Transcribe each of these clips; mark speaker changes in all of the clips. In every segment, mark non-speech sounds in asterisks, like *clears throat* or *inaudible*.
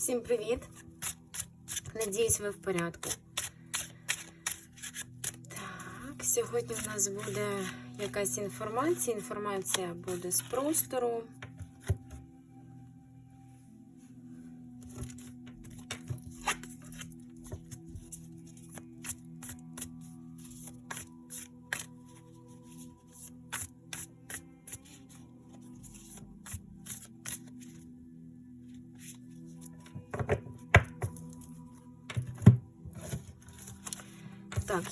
Speaker 1: Всім привіт! Надіюсь, ви в порядку. Так, сьогодні в нас буде якась інформація. Інформація буде з простору.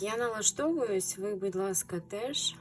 Speaker 1: Я налаштовуюсь, ви, будь ласка, теж.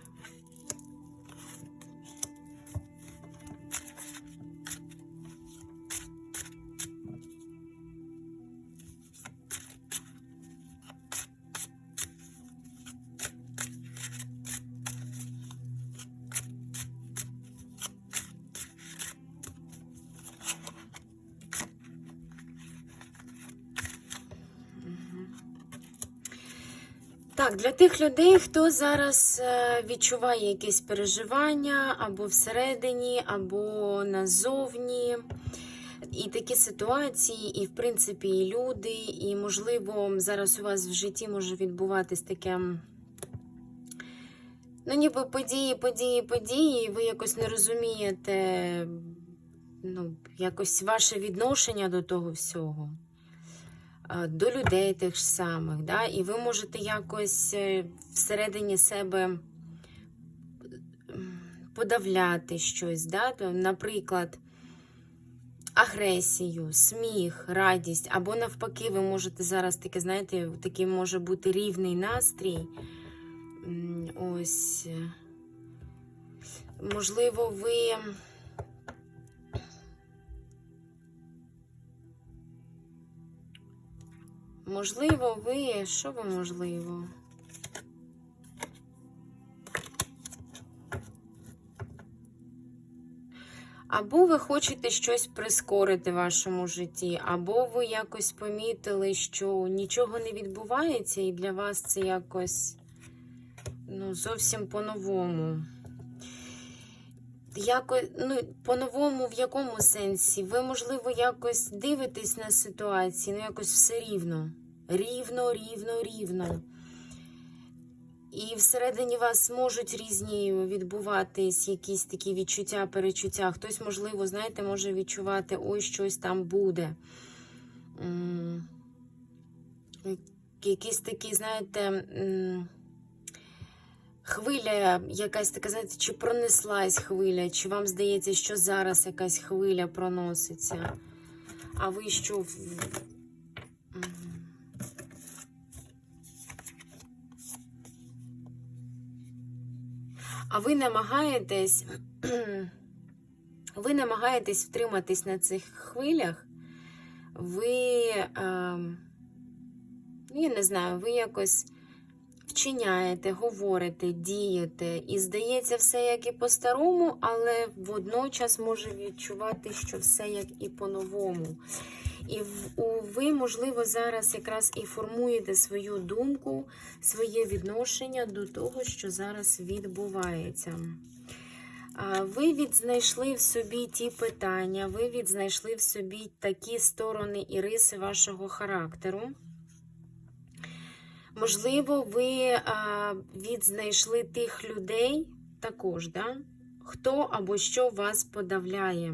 Speaker 1: Так, для тих людей, хто зараз е, відчуває якісь переживання або всередині, або назовні. І такі ситуації, і, в принципі, і люди, і, можливо, зараз у вас в житті може відбуватись таке. Ну, ніби події, події, події, і ви якось не розумієте, ну, якось ваше відношення до того всього до людей тих ж самих, да? і ви можете якось е, всередині себе подавляти щось, да? Наприклад, агресію, сміх, радість, або навпаки, ви можете зараз таке, знаєте, такий може бути рівний настрій. Ось, е, можливо, ви. Можливо, ви. Що ви можливо? Або ви хочете щось прискорити в вашому житті, або ви якось помітили, що нічого не відбувається, і для вас це якось ну, зовсім по-новому. Якось, ну, по-новому в якому сенсі? Ви, можливо, якось дивитесь на ситуації, ну якось все рівно. Рівно, рівно, рівно. І всередині вас можуть різні відбуватись якісь такі відчуття, перечуття. Хтось, можливо, знаєте, може відчувати, ой, щось там буде. Якісь такі, знаєте, хвиля якась така, знаєте, чи пронеслась хвиля, чи вам здається, що зараз якась хвиля проноситься. А ви що? А ви намагаєтесь, *clears throat* ви намагаєтесь втриматись на цих хвилях, ви, ну, я не знаю, ви якось вчиняєте, говорите, дієте, і здається, все як і по-старому, але водночас може відчувати, що все як і по-новому. І ви, можливо, зараз якраз і формуєте свою думку, своє відношення до того, що зараз відбувається. Ви відзнайшли в собі ті питання, ви відзнайшли в собі такі сторони і риси вашого характеру. Можливо, ви відзнайшли тих людей також, да? хто або що вас подавляє.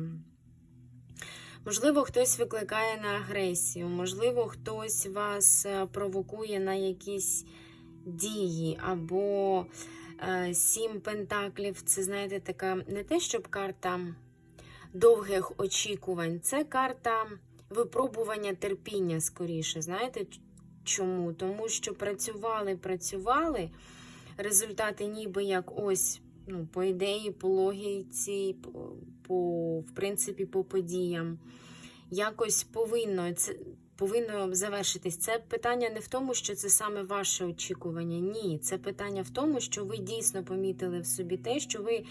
Speaker 1: Можливо, хтось викликає на агресію, можливо, хтось вас е, провокує на якісь дії, або е, сім пентаклів це, знаєте, така не те, щоб карта довгих очікувань, це карта випробування терпіння скоріше. Знаєте чому? Тому що працювали, працювали, результати ніби як ось. Ну, по ідеї, по логіці, по, в принципі, по подіям. Якось повинно це повинно завершитись. Це питання не в тому, що це саме ваше очікування. Ні, це питання в тому, що ви дійсно помітили в собі те, що ви,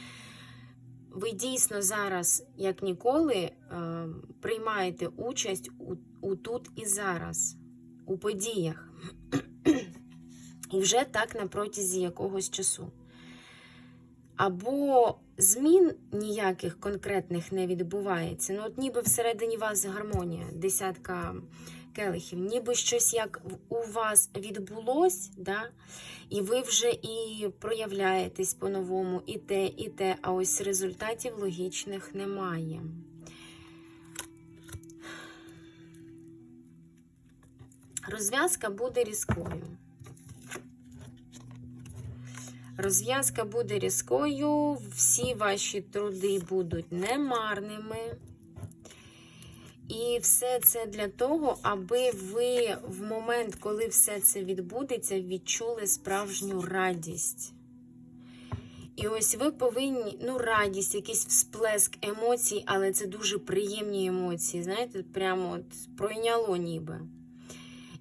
Speaker 1: ви дійсно зараз, як ніколи, е, приймаєте участь у, у тут і зараз, у подіях. І вже так на протязі якогось часу. Або змін ніяких конкретних не відбувається. Ну, от ніби всередині вас гармонія, десятка келихів, ніби щось як у вас відбулось, да? і ви вже і проявляєтесь по-новому, і те, і те, а ось результатів логічних немає. Розв'язка буде різкою. Розв'язка буде різкою, всі ваші труди будуть немарними. І все це для того, аби ви в момент, коли все це відбудеться, відчули справжню радість. І ось ви повинні, ну, радість, якийсь всплеск емоцій, але це дуже приємні емоції. Знаєте, прямо от пройняло ніби.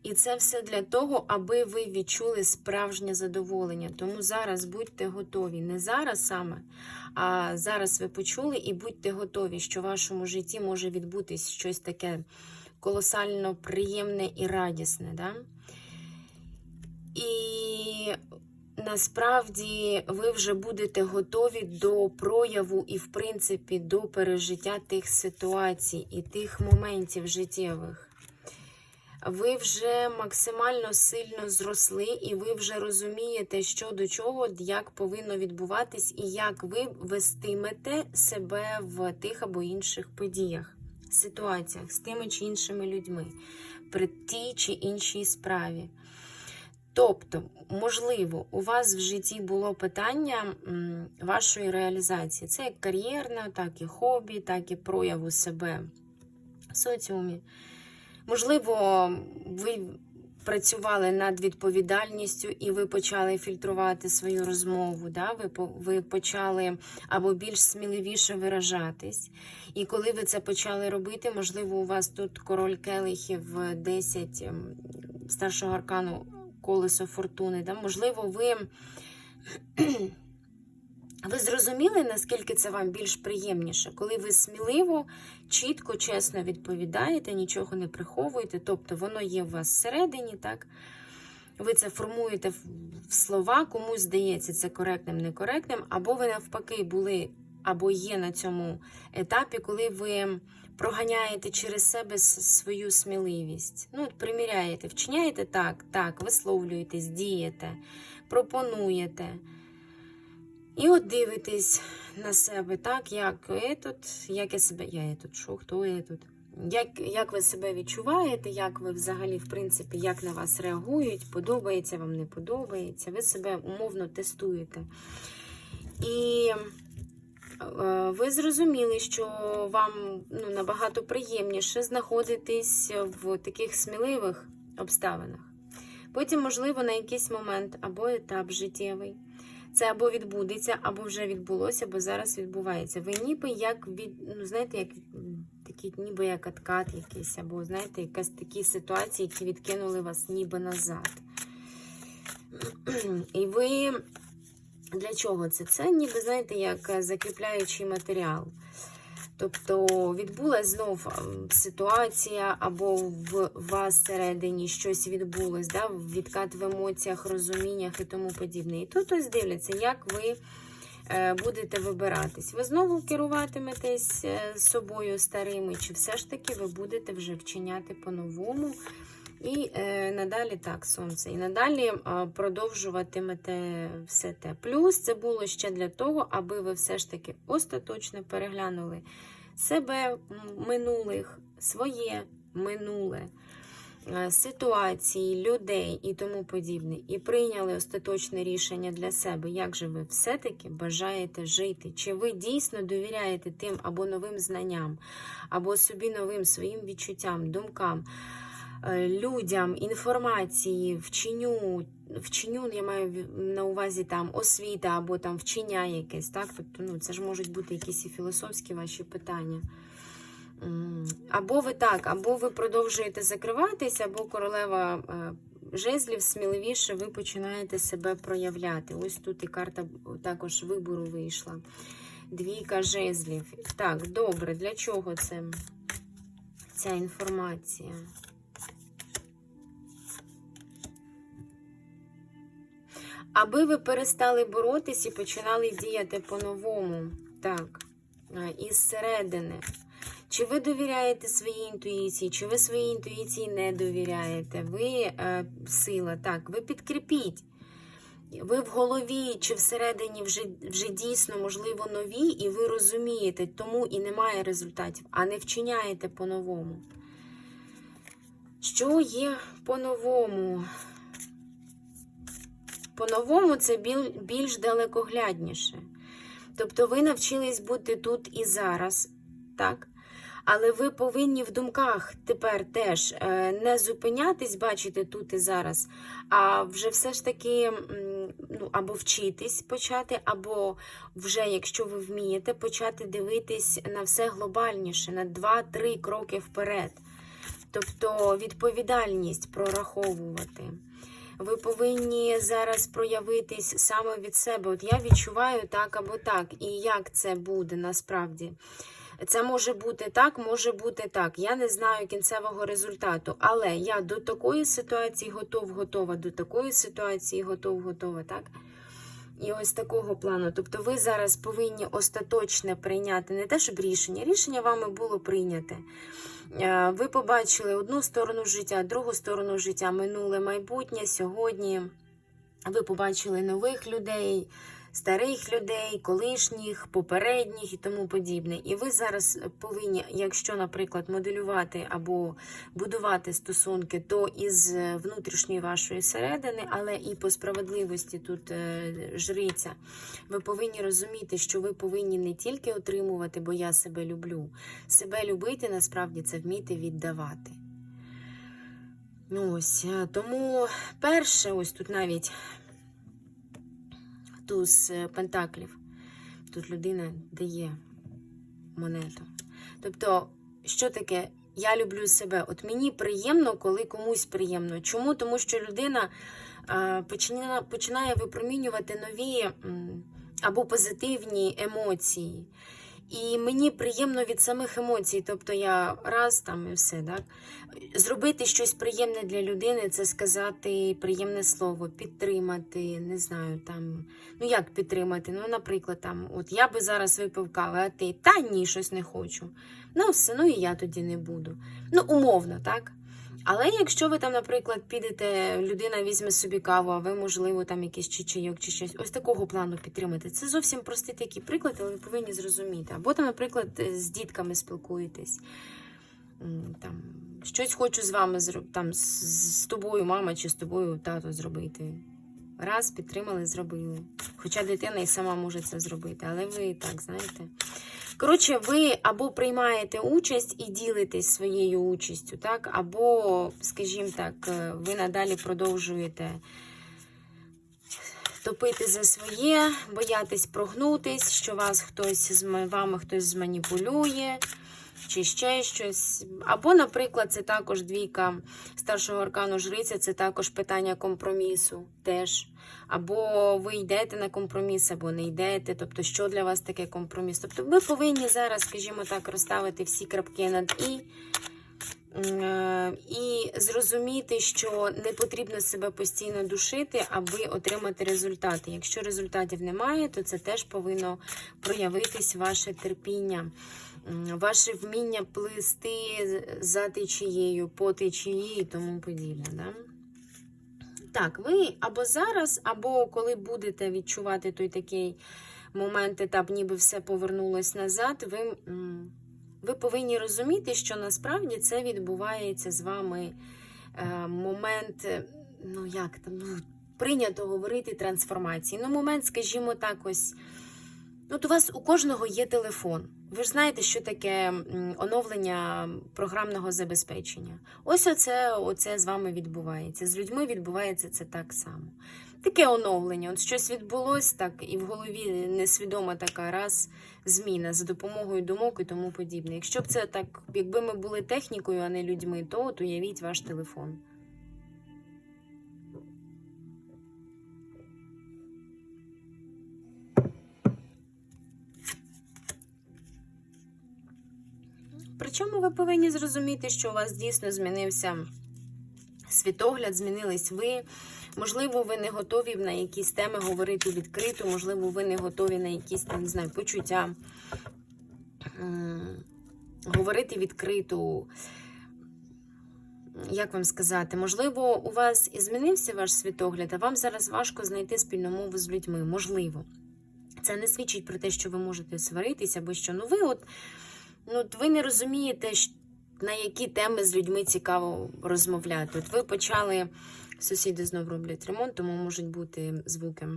Speaker 1: І це все для того, аби ви відчули справжнє задоволення. Тому зараз будьте готові. Не зараз саме, а зараз ви почули і будьте готові, що в вашому житті може відбутись щось таке колосально приємне і радісне. Да? І насправді ви вже будете готові до прояву і, в принципі, до пережиття тих ситуацій і тих моментів життєвих ви вже максимально сильно зросли, і ви вже розумієте, що до чого, як повинно відбуватись, і як ви вестимете себе в тих або інших подіях, ситуаціях з тими чи іншими людьми при тій чи іншій справі. Тобто, можливо, у вас в житті було питання вашої реалізації. Це як кар'єрна, так і хобі, так і прояву себе в соціумі. Можливо, ви працювали над відповідальністю і ви почали фільтрувати свою розмову. Да? Ви, ви почали або більш сміливіше виражатись. І коли ви це почали робити, можливо, у вас тут король келихів е, 10 ем, старшого аркану колесо фортуни. Да? Можливо, ви. Ви зрозуміли, наскільки це вам більш приємніше, коли ви сміливо, чітко, чесно відповідаєте, нічого не приховуєте, тобто воно є у вас всередині, так? Ви це формуєте в слова, комусь здається це коректним, некоректним, або ви навпаки були, або є на цьому етапі, коли ви проганяєте через себе свою сміливість. Ну, от приміряєте, вчиняєте так, так, висловлюєтесь, дієте, пропонуєте. І от дивитесь на себе, так, як етот, як я себе, я етот, що, хто етот? Як, як ви себе відчуваєте, як ви взагалі, в принципі, як на вас реагують, подобається вам, не подобається, ви себе умовно тестуєте. І е, ви зрозуміли, що вам ну, набагато приємніше знаходитись в таких сміливих обставинах. Потім, можливо, на якийсь момент або етап життєвий. Це або відбудеться, або вже відбулося, або зараз відбувається. Ви ніби як від, ну знаєте, як такі, ніби як откат якийсь, або знаєте, якась такі ситуації, які відкинули вас ніби назад. *clears throat* І ви для чого це? Це ніби, знаєте, як закріпляючий матеріал. Тобто відбулась знов ем, ситуація, або в вас всередині щось відбулось, да? відкат в емоціях, розуміннях і тому подібне. І тут ось дивляться, як ви е, будете вибиратись. Ви знову керуватиметесь е, собою старими, чи все ж таки ви будете вже вчиняти по-новому. І е, надалі так, сонце. І надалі е, продовжуватимете все те. Плюс це було ще для того, аби ви все ж таки остаточно переглянули себе минулих, своє минуле, е, ситуації, людей і тому подібне. І прийняли остаточне рішення для себе, як же ви все-таки бажаєте жити. Чи ви дійсно довіряєте тим або новим знанням, або собі новим своїм відчуттям, думкам людям, інформації, вченню, вченю, я маю на увазі там освіта або там вчення якесь, так? Тобто, ну, це ж можуть бути якісь і філософські ваші питання. Або ви так, або ви продовжуєте закриватися, або королева е, жезлів сміливіше ви починаєте себе проявляти. Ось тут і карта також вибору вийшла. Двійка жезлів. Так, добре, для чого це ця інформація? Аби ви перестали боротись і починали діяти по-новому. так, е, із середини. Чи ви довіряєте своїй інтуїції, чи ви своїй інтуїції не довіряєте? Ви е, сила, так, ви підкріпіть. Ви в голові чи всередині вже, вже дійсно, можливо, нові, і ви розумієте, тому і немає результатів, а не вчиняєте по-новому. Що є по-новому? По-новому це більш далекоглядніше. Тобто ви навчились бути тут і зараз, так? Але ви повинні в думках тепер теж е, не зупинятись, бачити тут і зараз, а вже все ж таки ну, або вчитись почати, або вже, якщо ви вмієте, почати дивитись на все глобальніше, на 2-3 кроки вперед. Тобто відповідальність прораховувати. Ви повинні зараз проявитись саме від себе. От я відчуваю так або так. І як це буде насправді? Це може бути так, може бути так. Я не знаю кінцевого результату, але я до такої ситуації готов, готова, до такої ситуації готов, готова, так? І ось такого плану. Тобто ви зараз повинні остаточне прийняти не те, щоб рішення. Рішення вами було прийняте. Е, Ви побачили одну сторону життя, другу сторону життя, минуле майбутнє, сьогодні. Ви побачили нових людей, старих людей, колишніх, попередніх і тому подібне. І ви зараз повинні, якщо, наприклад, моделювати або будувати стосунки, то із внутрішньої вашої середини, але і по справедливості тут е, жриця, ви повинні розуміти, що ви повинні не тільки отримувати, бо я себе люблю. Себе любити насправді це вміти віддавати. Ну ось, е, тому перше, ось тут навіть туз е, пентаклів. Тут людина дає монету. Тобто, що таке? Я люблю себе. От мені приємно, коли комусь приємно. Чому? Тому що людина е, починає, починає випромінювати нові або позитивні емоції. І мені приємно від самих емоцій. Тобто я раз там і все, так? Зробити щось приємне для людини це сказати приємне слово, підтримати, не знаю, там. Ну як підтримати? Ну, наприклад, там, от я би зараз випив кави, а ти та ні, щось не хочу. Ну, все, ну і я тоді не буду. Ну, умовно, так? Але якщо ви там, наприклад, підете, людина візьме собі каву, а ви, можливо, там якийсь чи чайок, чи щось, ось такого плану підтримати. Це зовсім простий такий приклад, але ви повинні зрозуміти. Або там, наприклад, з дітками спілкуєтесь. Там, щось хочу з вами там, з тобою, мама, чи з тобою тато зробити. Раз, підтримали, зробили. Хоча дитина і сама може це зробити, але ви так знаєте. Коротше, ви або приймаєте участь і ділитесь своєю участю, так? або, скажімо так, е, ви надалі продовжуєте топити за своє, боятись прогнутись, що вас хтось з вами хтось зманіпулює, чи ще щось. Або, наприклад, це також двійка старшого аркану жриця, це також питання компромісу теж. Або ви йдете на компроміс, або не йдете. Тобто, що для вас таке компроміс? Тобто, ви повинні зараз, скажімо так, розставити всі крапки над і. Е, І зрозуміти, що не потрібно себе постійно душити, аби отримати результати. Якщо результатів немає, то це теж повинно проявитись ваше терпіння, ваше вміння плисти за течією, по течії і тому подібне. Да? Так, ви або зараз, або коли будете відчувати той такий момент, етап, ніби все повернулось назад, ви, ви повинні розуміти, що насправді це відбувається з вами е, момент, ну як там, ну, прийнято говорити трансформації. Ну, момент, скажімо так, ось. Ну, от у вас у кожного є телефон. Ви ж знаєте, що таке оновлення програмного забезпечення. Ось оце, оце з вами відбувається. З людьми відбувається це так само. Таке оновлення. От щось відбулось так, і в голові несвідома така раз зміна за допомогою думок і тому подібне. Якщо б це так, якби ми були технікою, а не людьми, то от уявіть ваш телефон. Причому ви повинні зрозуміти, що у вас дійсно змінився світогляд, змінились ви. Можливо, ви не готові на якісь теми говорити відкрито, можливо, ви не готові на якісь, не знаю, почуття. Говорити відкрито. Як вам сказати, можливо, у вас і змінився ваш світогляд, а вам зараз важко знайти спільну мову з людьми. Можливо. Це не свідчить про те, що ви можете сваритися, або що ну ви от, ну, ви не розумієте, на які теми з людьми цікаво розмовляти. От ви почали, сусіди знов роблять ремонт, тому можуть бути звуки.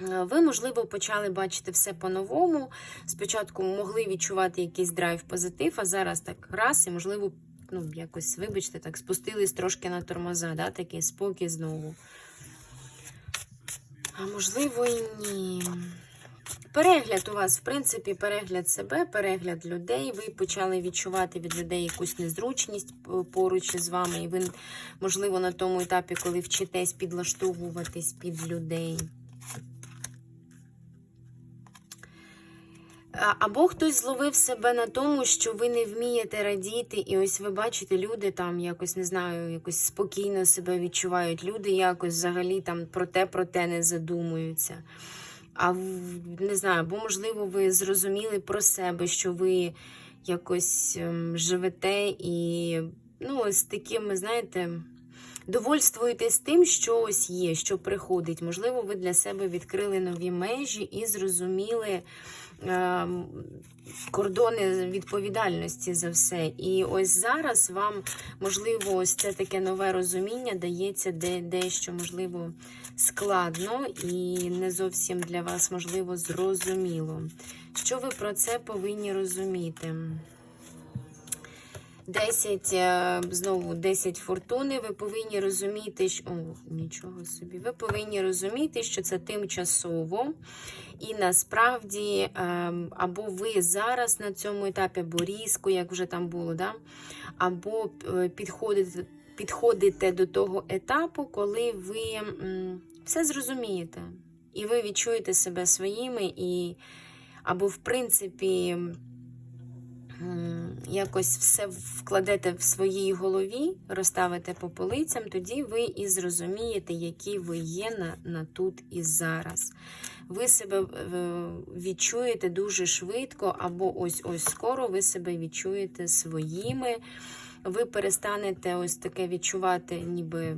Speaker 1: Е, Ви, можливо, почали бачити все по-новому. Спочатку могли відчувати якийсь драйв позитив, а зараз так раз, і, можливо, ну, якось, вибачте, так, спустились трошки на тормоза, да, такий спокій знову. А можливо, і ні. Перегляд у вас, в принципі, перегляд себе, перегляд людей. Ви почали відчувати від людей якусь незручність поруч із вами. І ви, можливо, на тому етапі, коли вчитесь підлаштовуватись під людей. Або хтось зловив себе на тому, що ви не вмієте радіти, і ось ви бачите, люди там якось не знаю, якось спокійно себе відчувають. Люди якось взагалі там про те, про те не задумуються. А не знаю, або можливо, ви зрозуміли про себе, що ви якось ем, живете і ну, ось такими, знаєте, довольствуєтесь тим, що ось є, що приходить. Можливо, ви для себе відкрили нові межі і зрозуміли ем, кордони відповідальності за все. І ось зараз вам, можливо, ось це таке нове розуміння дається де, дещо, можливо, складно і не зовсім для вас, можливо, зрозуміло. Що ви про це повинні розуміти? 10, е, знову 10 фортуни. Ви повинні розуміти, що. О, нічого собі. Ви повинні розуміти, що це тимчасово. І насправді, ем, або ви зараз на цьому етапі, або різко, як вже там було, да? або е, підходите, підходите до того етапу, коли ви все зрозумієте. І ви відчуєте себе своїми, і або, в принципі, якось все вкладете в своїй голові, розставите по полицям, тоді ви і зрозумієте, які ви є на, на тут і зараз. Ви себе е, відчуєте дуже швидко, або ось-ось скоро ви себе відчуєте своїми. Ви перестанете ось таке відчувати, ніби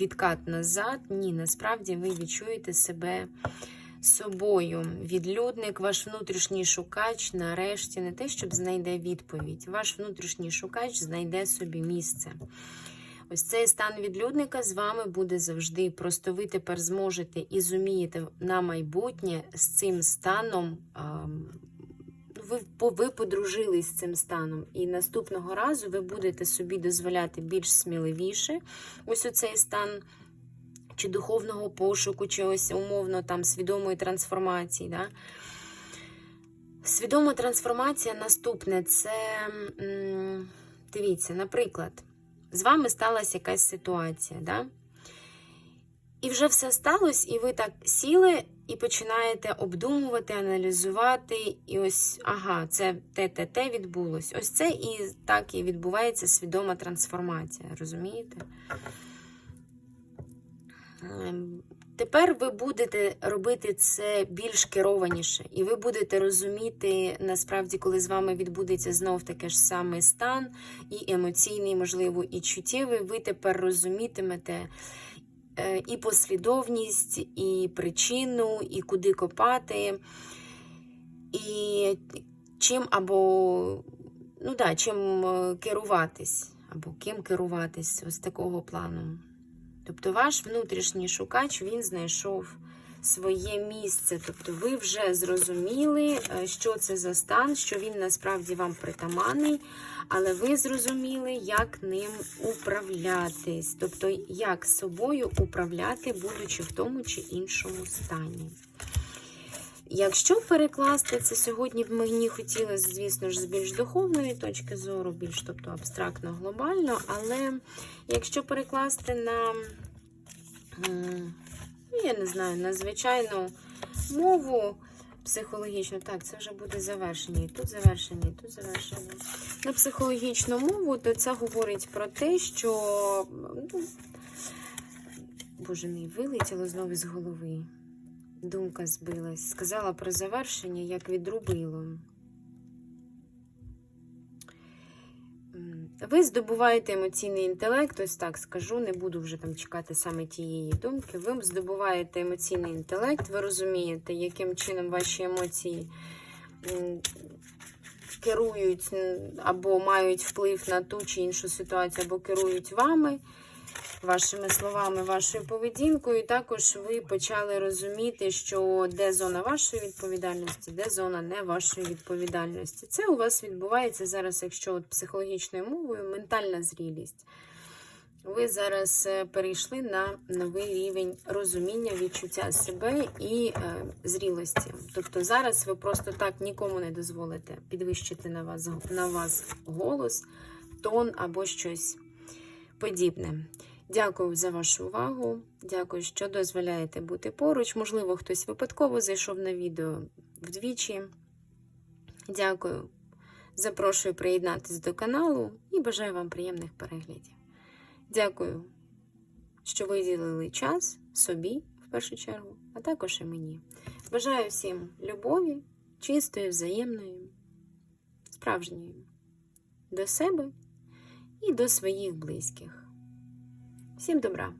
Speaker 1: відкат назад. Ні, насправді ви відчуєте себе собою. Відлюдник, ваш внутрішній шукач, нарешті, не те, щоб знайде відповідь. Ваш внутрішній шукач знайде собі місце. Ось цей стан відлюдника з вами буде завжди. Просто ви тепер зможете і зумієте на майбутнє з цим станом. Ви, ви подружились з цим станом, і наступного разу ви будете собі дозволяти більш сміливіше ось у цей стан чи духовного пошуку, чи ось умовно там свідомої трансформації. Да? Свідома трансформація наступне це, дивіться, наприклад, з вами сталася якась ситуація, да? і вже все сталося, і ви так сіли і починаєте обдумувати, аналізувати, і ось, ага, це те, те, те відбулось. Ось це і так і відбувається свідома трансформація, розумієте? Ем, Тепер ви будете робити це більш керованіше, і ви будете розуміти, насправді, коли з вами відбудеться знов таке ж самий стан, і емоційний, можливо, і чуттєвий, ви тепер розумітимете і послідовність, і причину, і куди копати, і чим або ну да, чим е, керуватись, або ким керуватись ось такого плану. Тобто ваш внутрішній шукач він знайшов своє місце. Тобто ви вже зрозуміли, е, що це за стан, що він насправді вам притаманний, але ви зрозуміли, як ним управлятись. Тобто, як собою управляти, будучи в тому чи іншому стані. Якщо перекласти це сьогодні б мені хотілося, звісно ж, з більш духовної точки зору, більш тобто абстрактно, глобально, але якщо перекласти на, я не знаю, на звичайну мову, психологічно, так, це вже буде завершення. І тут завершення, і тут завершення. На психологічну мову, то це говорить про те, що. Ну, Боже мій, вилетіло знову з голови. Думка збилась. Сказала про завершення, як відрубило. Ви здобуваєте емоційний інтелект, ось так скажу, не буду вже там чекати саме тієї думки. Ви здобуваєте емоційний інтелект, ви розумієте, яким чином ваші емоції керують або мають вплив на ту чи іншу ситуацію, або керують вами, вашими словами, вашою поведінкою. І також ви почали розуміти, що де зона вашої відповідальності, де зона не вашої відповідальності. Це у вас відбувається зараз, якщо от психологічною мовою, ментальна зрілість. Ви зараз е, перейшли на новий рівень розуміння, відчуття себе і е, зрілості. Тобто зараз ви просто так нікому не дозволите підвищити на вас, на вас голос, тон або щось подібне. Дякую за вашу увагу. Дякую, що дозволяєте бути поруч. Можливо, хтось випадково зайшов на відео вдвічі. Дякую. Запрошую приєднатись до каналу і бажаю вам приємних переглядів. Дякую, що виділили час собі в першу чергу, а також і мені. Бажаю всім любові, чистої, взаємної, справжньої до себе і до своїх близьких. Всім добра!